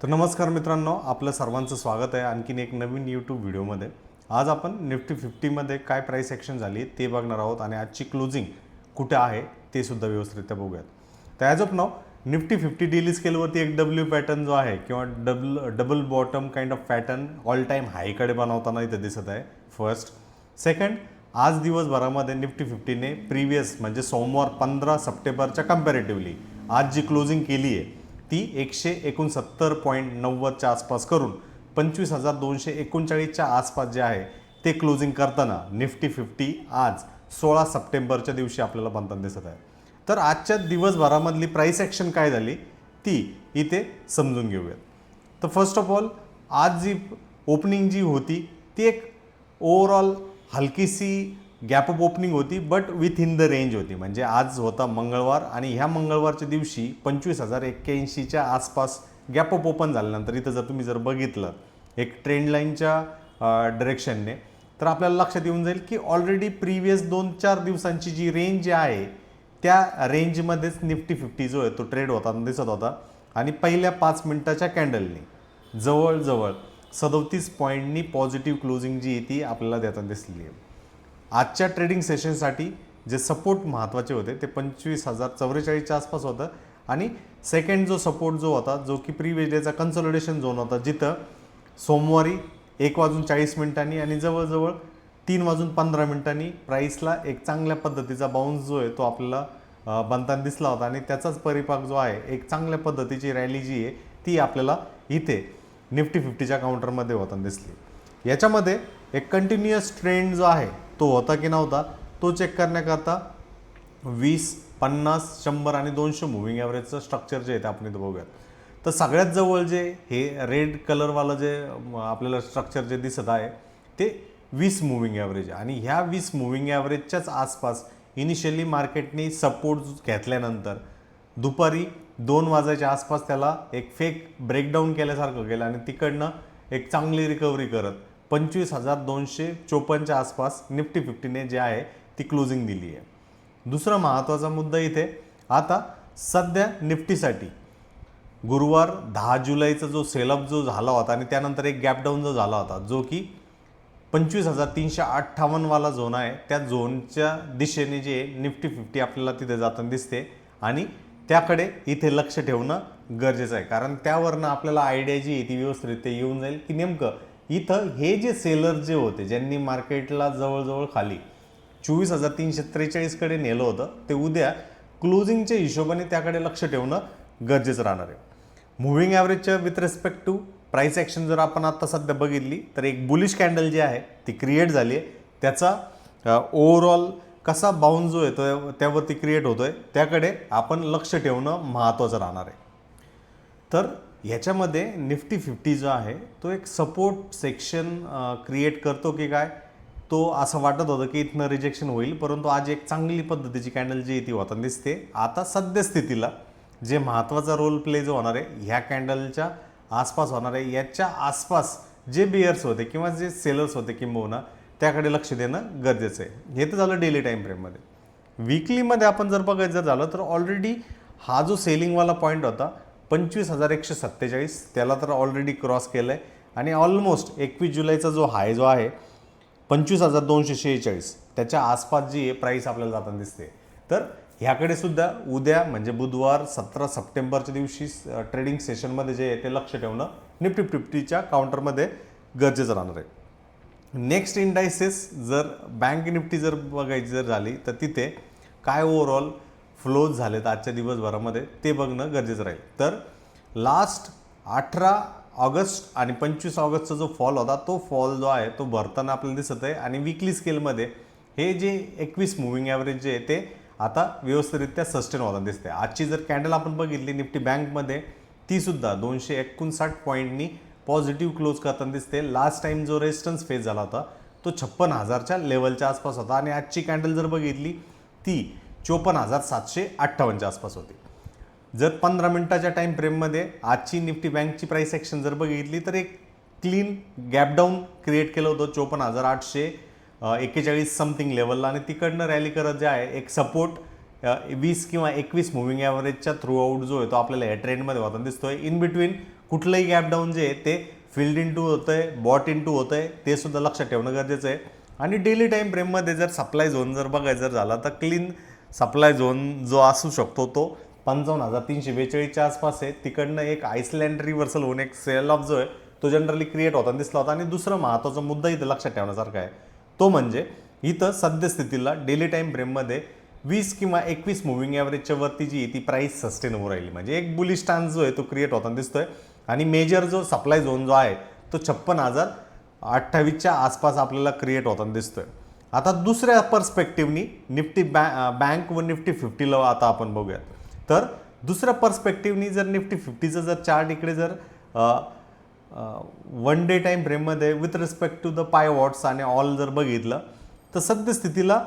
तर नमस्कार मित्रांनो आपलं सर्वांचं स्वागत आहे आणखीन एक नवीन यूट्यूब व्हिडिओमध्ये. आज आपण निफ्टी फिफ्टीमध्ये काय प्राईस ॲक्शन झाली ते बघणार आहोत आणि आजची क्लोजिंग कुठे आहे ते सुद्धा व्यवस्थितरित्या बघूयात. तर as of now Nifty fifty daily स्केलवरती एक डब्ल्यू पॅटर्न जो आहे किंवा double double bottom kind of pattern all time हायकडे बनवताना इथं दिसत आहे. फर्स्ट सेकंड आज दिवसभरामध्ये निफ्टी फिफ्टीने प्रिव्हियस म्हणजे सोमवार पंधरा सप्टेंबरच्या कम्पॅरेटिव्हली आज जी क्लोजिंग केली आहे ती एकशे एकोणसत्तर पॉईंट नव्वदच्या आसपास करून पंचवीस हजार दोनशे एकोणचाळीसच्या आसपास जे आहे ते क्लोजिंग करताना निफ्टी फिफ्टी आज सोळा सप्टेंबरच्या दिवशी आपल्याला बनताना दिसत आहे. तर आजच्या दिवसभरामधली प्राईस ॲक्शन काय झाली? ती इथे समजून घेऊयात. तर फर्स्ट ऑफ ऑल आज जी ओपनिंग जी होती ती एक ओव्हरऑल हलकीशी गॅप अप ओपनिंग होती but within the range होती. म्हणजे आज होता मंगळवार आणि ह्या मंगळवारच्या दिवशी पंचवीस हजार एक्क्याऐंशीच्या आसपास गॅप अप ओपन झाल्यानंतर इथं जर तुम्ही जर बघितलं एक ट्रेंडलाईनच्या डिरेक्शनने तर आपल्याला लक्षात येऊन जाईल की ऑलरेडी प्रिव्हियस दोन चार दिवसांची जी रेंज आहे त्या रेंजमध्येच निफ्टी फिफ्टी जो आहे तो ट्रेड होताना दिसत होता. आणि पहिल्या पाच मिनिटाच्या कॅन्डलनी जवळजवळ सदोतीस पॉईंटनी पॉझिटिव्ह क्लोजिंग जी आहे ती आपल्याला देताना दिसली आहे. आजच्या ट्रेडिंग सेशनसाठी जे सपोर्ट महत्त्वाचे होते ते पंचवीस हजार चौवेचाळीसच्या आसपास होतं. आणि सेकंड जो सपोर्ट जो होता जो की प्रिवियस डेचा कन्सोलिडेशन झोन होता जिथं सोमवारी एक वाजून चाळीस मिनिटांनी आणि जवळजवळ तीन वाजून पंधरा मिनिटांनी प्राईसला एक चांगल्या पद्धतीचा बाउन्स जो आहे तो आपल्याला बनताना दिसला होता. आणि त्याचाच परिपाक जो आहे एक चांगल्या पद्धतीची रॅली जी आहे ती आपल्याला इथे निफ्टी फिफ्टीच्या काउंटरमध्ये होताना दिसली. याच्यामध्ये एक कंटिन्युअस ट्रेंड जो आहे तो होता की नव्हता तो चेक करण्याकरता वीस पन्नास शंभर आणि दोनशे मुव्हिंग ॲव्हरेजचं स्ट्रक्चर जे आहे ते आपण इथं बघूयात. तर सगळ्यात जवळ जे हे रेड कलरवालं जे आपल्याला स्ट्रक्चर जे दिसत आहे ते वीस मुव्हिंग ॲव्हरेज आहे. आणि ह्या वीस मुव्हिंग ॲव्हरेजच्याच आसपास इनिशियली मार्केटने सपोर्ट घेतल्यानंतर दुपारी दोन वाजायच्या आसपास त्याला एक फेक ब्रेकडाऊन केल्यासारखं केलं आणि तिकडनं एक चांगली रिकव्हरी करत पंचवीस हजार दोनशे चोपन्नच्या आसपास निफ्टी फिफ्टीने जे आहे ती क्लोजिंग दिली आहे. दुसरा महत्त्वाचा मुद्दा इथे आता सध्या निफ्टीसाठी गुरुवार दहा जुलैचा जो सेलअप जो झाला होता आणि त्यानंतर एक गॅपडाऊन जो झाला होता जो की पंचवीस हजार तीनशे अठ्ठावन्नवाला झोन आहे. त्या झोनच्या दिशेने जे निफ्टी फिफ्टी आपल्याला तिथे जाताना दिसते आणि त्याकडे इथे लक्ष ठेवणं गरजेचं आहे. कारण त्यावरनं आपल्याला आयडिया जी आहे ती व्यवस्थितरित्या येऊन जाईल की नेमकं इथं हे जे सेलर जे होते ज्यांनी मार्केटला जवळजवळ खाली चोवीस हजार तीनशे त्रेचाळीसकडे नेलं होतं ते उद्या क्लोजिंगच्या हिशोबाने त्याकडे लक्ष ठेवणं गरजेचं राहणार आहे. Moving ॲव्हरेजच्या with respect to price action जर आपण आत्ता सध्या बघितली तर एक बुलिश कॅन्डल जी आहे ती क्रिएट झाली आहे. त्याचा ओव्हरऑल कसा बाउंड जो येतो त्यावरती क्रिएट होतो आहे त्याकडे आपण लक्ष ठेवणं महत्त्वाचं राहणार आहे. तर ह्याच्यामध्ये निफ्टी फिफ्टी जो आहे तो एक सपोर्ट सेक्शन क्रिएट करतो की काय? तो असं वाटत होतं की इथनं रिजेक्शन होईल परंतु आज एक चांगली पद्धतीची कॅन्डल जी आहे ती होताना दिसते. आता सद्यस्थितीला जे महत्त्वाचा रोल प्ले जो होणार आहे ह्या कॅन्डलच्या आसपास होणार आहे याच्या आसपास जे बियर्स होते किंवा जे सेलर्स होते किंबहुना त्याकडे लक्ष देणं गरजेचं आहे. हे तर झालं डेली टाईम फ्रेममध्ये विकलीमध्ये आपण जर बघायचं झालं तर ऑलरेडी हा जो सेलिंगवाला पॉईंट होता पंचवीस हजार एकशे सत्तेचाळीस त्याला तर ऑलरेडी क्रॉस केलं आहे आणि ऑलमोस्ट एकवीस जुलैचा जो हाय जो आहे पंचवीस हजार दोनशे शेहेचाळीस त्याच्या आसपास जी आहे प्राईस आपल्याला जाताना दिसते. तर ह्याकडे सुद्धा उद्या म्हणजे बुधवार सतरा सप्टेंबरच्या दिवशी ट्रेडिंग सेशनमध्ये जे आहे ते लक्ष ठेवणं निफ्टी फिफ्टीच्या काउंटरमध्ये गरजेचं राहणार आहे. नेक्स्ट इंडायसेस जर बँक निफ्टी जर बघायची जर झाली तर तिथे काय ओव्हरऑल फ्लोज झालेत आजच्या दिवसभरामध्ये ते बघणं गरजेचं राहील. तर लास्ट अठरा ऑगस्ट आणि पंचवीस ऑगस्टचा जो फॉल होता तो फॉल जो आहे तो भरताना आपल्याला दिसत आहे. आणि विकली स्केलमध्ये हे जे एकवीस मुव्हिंग ॲव्हरेज जे आहे ते आता व्यवस्थितरित्या सस्टेन होताना दिसते आजची जर कॅन्डल आपण बघितली निफ्टी बँकमध्ये तीसुद्धा दोनशे एकोणसाठ पॉईंटनी पॉझिटिव्ह क्लोज करताना दिसते लास्ट टाइम जो रेजिस्टन्स फेस झाला होता तो छप्पन हजारच्या लेवलच्या आसपास होता. आणि आजची कॅन्डल जर बघितली ती चोपन्न हजार सातशे अठ्ठावन्नच्या आसपास होती. जर पंधरा मिनटाच्या टाईम फ्रेममध्ये आजची निफ्टी बँकची प्राईस ॲक्शन जर बघितली तर एक क्लीन गॅपडाऊन क्रिएट केलं होतं चोपन्न हजार आठशे एक्केचाळीस समथिंग लेवलला आणि तिकडनं रॅली करत जे आहे एक सपोर्ट वीस किंवा एकवीस मुव्हिंग ॲव्हरेजच्या थ्रू आउट जो आहे तो आपल्याला या ट्रेंडमध्ये होताना दिसतोय. इन बिटवीन कुठलंही गॅपडाऊन जे आहे ते फिल्ड इन टू होतं आहे बॉट इन टू होतं आहे ते सुद्धा लक्षात ठेवणं गरजेचं आहे. आणि डेली टाईम फ्रेममध्ये जर सप्लाय झोन जर बघायचं जर झाला तर क्लीन सप्लाय झोन जो असू शकतो तो पंचावन्न हजार तीनशे बेचाळीसच्या आसपास आहे. तिकडनं एक आईसलँड रिव्हर्सल होऊन एक सेल ऑफ जो आहे तो जनरली क्रिएट होताना दिसला होता. आणि दुसरा महत्त्वाचा मुद्दा इथं लक्षात ठेवण्यासारखा आहे. तो म्हणजे इथं सद्यस्थितीला डेली टाईम फ्रेममध्ये वीस किंवा एकवीस मुव्हिंग ॲव्हरेजच्या वरती जी आहे ती प्राईस सस्टेन होऊ राहिली. म्हणजे एक बुली स्टान्स जो आहे तो क्रिएट होताना दिसतोय. आणि मेजर जो सप्लाय झोन जो आहे तो छप्पन हजार अठ्ठावीसच्या आसपास आपल्याला क्रिएट होताना दिसतोय. आता दुसऱ्या पर्स्पेक्टिव्हनी निफ्टी बॅ बँक व निफ्टी फिफ्टीला आता आपण बघूयात. तर दुसऱ्या पर्स्पेक्टिव्हनी जर निफ्टी फिफ्टीचं जर चार्ट इकडे जर वन डे टाईम फ्रेममध्ये with respect to the pivots आणि ऑल जर बघितलं तर सद्यस्थितीला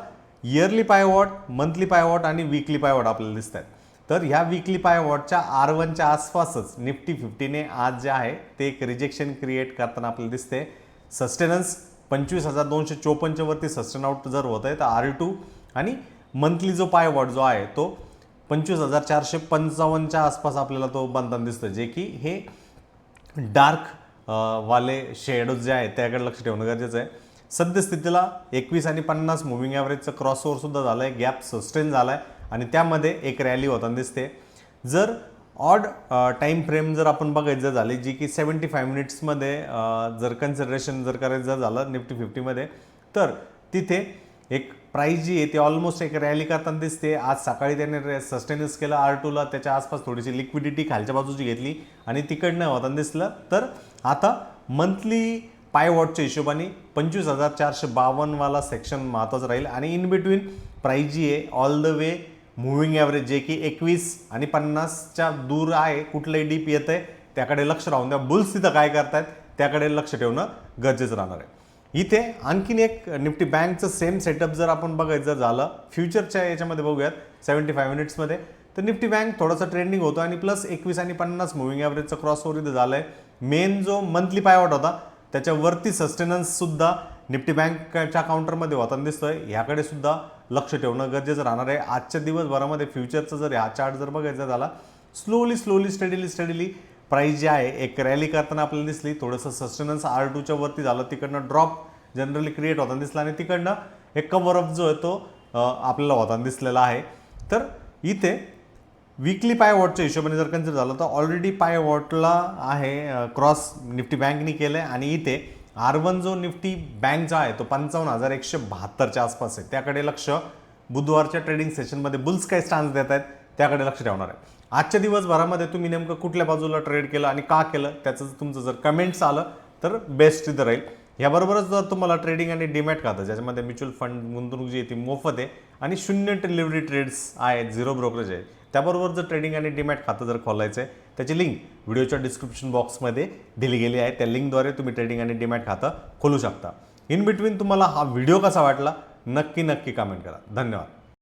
इयरली पायवॉट मंथली पायवॉट आणि वीकली पायवॉट आपल्याला दिसत आहेत तर ह्या वीकली पायवॉटच्या आर वनच्या आसपासच निफ्टी फिफ्टीने आज जे आहे ते एक रिजेक्शन क्रिएट करताना आपल्याला दिसते. सस्टेनन्स पंचवीस हजार दोनशे चोपन्नच्या वरती सस्टेन आउट जर होत आहे तर आर टू आणि मंथली जो पायवॉट जो आहे तो पंचवीस हजार चारशे पंचावन्नच्या आसपास आपल्याला तो बनताना दिसतो जे की हे डार्क वाले शेडोज जे आहेत त्याकडे लक्ष ठेवणं गरजेचं आहे. सद्यस्थितीला एकवीस आणि पन्नास मुव्हिंग ॲव्हरेजचं क्रॉस झालं आहे गॅप सस्टेन झाला आहे आणि त्यामध्ये एक रॅली होताना दिसते. जर ऑड टाईम फ्रेम जर आपण बघायचं जर जी की सेवन्टी फाय मिनिट्समध्ये जर कन्सिडरेशन जर करायचं जर झालं निफ्टी फिफ्टीमध्ये तर तिथे एक प्राईस जी आहे ती ऑलमोस्ट एक रॅली करताना दिसते. आज सकाळी त्याने सस्टेनन्स केलं आर टूला त्याच्या आसपास थोडीशी लिक्विडिटी खालच्या बाजूची घेतली आणि तिकडनं होताना दिसलं. तर आता मंथली पाय वॉटच्या हिशोबाने पंचवीस हजार चारशे बावन्नवाला सेक्शन महत्त्वाचं राहील. आणि इन बिटवीन प्राईस जी आहे all the way moving average जे की एकवीस आणि पन्नासच्या दूर आहे कुठलंही डीप येत आहे त्याकडे लक्ष राहून द्या. बुल्स तिथं काय करतायत त्याकडे लक्ष ठेवणं गरजेचं राहणार आहे. इथे आणखीन एक निफ्टी बँकचं सेम सेटअप जर आपण बघायचं झालं फ्युचरच्या याच्यामध्ये बघूयात सेवन्टी फाय मिनिट्समध्ये तर निफ्टी बँक थोडंसं ट्रेंडिंग होतं आणि प्लस एकवीस आणि पन्नास मुव्हिंग ॲव्हरेजचं क्रॉसओवर इथं झालं आहे मेन जो मंथली पायवॉट होता त्याच्यावरती सस्टेनन्ससुद्धा निफ्टी बँकच्या काउंटरमध्ये होताना दिसतोय. ह्याकडे सुद्धा लक्ष ठेवणं गरजेचं राहणार आहे. आजच्या दिवसभरामध्ये फ्युचरचं जर हा चार्ट जर बघायचा झाला slowly slowly steadily steadily price जी आहे एक रॅली करताना आपल्याला दिसली. थोडंसं सस्टेनन्स आर टूच्या वरती झालं तिकडनं ड्रॉप जनरली क्रिएट होताना दिसला आणि तिकडनं एक कवर अप जो आहे तो आपल्याला होताना दिसलेला आहे. तर इथे विकली पाय वॉटच्या हिशोबाने जर कन्सिडर झालं तर ऑलरेडी पाय वॉटला आहे क्रॉस निफ्टी बँकनी केलं आहे आणि इथे आर वन जो निफ्टी बँक जो आहे तो पंचावन्न हजार एकशे बहात्तरच्या आसपास आहे. त्याकडे लक्ष बुधवारच्या ट्रेडिंग सेशनमध्ये बुल्स काय स्टान्स देत आहेत त्याकडे लक्ष ठेवणार आहे आजच्या दिवसभरामध्ये तुम्ही नेमकं कुठल्या बाजूला ट्रेड केलं आणि का केलं त्याचं जर तुमचं जर कमेंट्स आलं तर बेस्ट इथं राहील. याबरोबरच जर तुम्हाला ट्रेडिंग आणि डिमॅट खातं ज्याच्यामध्ये म्युच्युअल फंड गुंतवणूक जी आहे ती मोफत आहे आणि शून्य डिलिव्हरी ट्रेड्स आहेत झिरो ब्रोकरेज आहे त्याबरोबर जर ट्रेडिंग आणि डिमॅट खातं जर खोलायचं आहे त्याची लिंक व्हिडिओच्या डिस्क्रिप्शन बॉक्समध्ये दिली गेली आहे. त्या लिंकद्वारे तुम्ही ट्रेडिंग आणि डिमॅट खातं खोलू शकता. इन बिटवीन तुम्हाला हा व्हिडिओ कसा वाटला नक्की नक्की कमेंट करा. धन्यवाद.